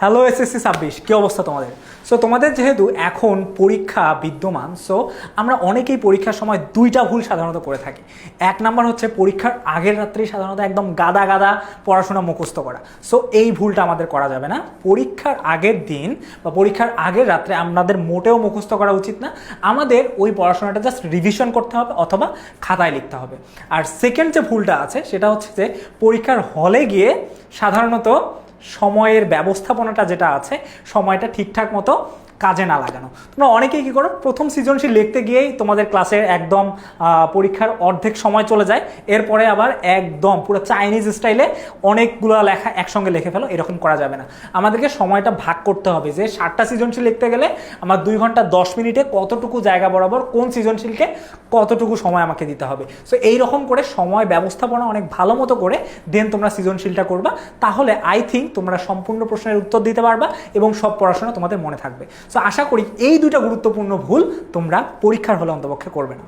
Hello S SSC ছাব্বিশ, কী অবস্থা তোমাদের? সো তোমাদের যেহেতু এখন পরীক্ষা বিদ্যমান সো আমরা অনেকেই পরীক্ষার সময় দুইটা ভুল সাধারণত করে থাকি। এক নাম্বার হচ্ছে পরীক্ষার আগের রাত্রেই সাধারণত একদম গাদা গাদা পড়াশোনা মুখস্থ করা। সো এই ভুলটা আমাদের করা যাবে না। পরীক্ষার আগের দিন বা পরীক্ষার আগের রাত্রে আমাদের মোটেও মুখস্থ করা উচিত না। আমাদের ওই পড়াশোনাটা জাস্ট রিভিশন করতে হবে অথবা খাতায় লিখতে হবে। আর সেকেন্ড যে ভুলটা আছে, সেটা হচ্ছে যে পরীক্ষার হলে গিয়ে সাধারণত সময়ের ব্যবস্থাপনাটা যেটা আছে সময়টা ঠিকঠাক মতো কাজে না লাগানো। তোমরা অনেকেই কী করো, প্রথম সৃজনশীল লিখতে গিয়েই তোমাদের ক্লাসের একদম পরীক্ষার অর্ধেক সময় চলে যায়, এরপরে আবার একদম পুরো চাইনিজ স্টাইলে অনেকগুলো লেখা একসঙ্গে লিখে ফেলো, এরকম করা যাবে না। আমাদেরকে সময়টা ভাগ করতে হবে যে ষাটটা সৃজনশীল লিখতে গেলে আমার দুই ঘণ্টা দশ মিনিটে কতটুকু জায়গা বরাবর কোন সৃজনশীলকে কতটুকু সময় আমাকে দিতে হবে। সো এইরকম করে সময় ব্যবস্থাপনা অনেক ভালো মতো করে দেন তোমরা সৃজনশীলটা করবা, তাহলে আই থিঙ্ক তোমরা সম্পূর্ণ প্রশ্নের উত্তর দিতে পারবা এবং সব পড়াশোনা তোমাদের মনে থাকবে। সো আশা করি এই দুইটা গুরুত্বপূর্ণ ভুল তোমরা পরীক্ষার হলে অন্তপক্ষে করবে না।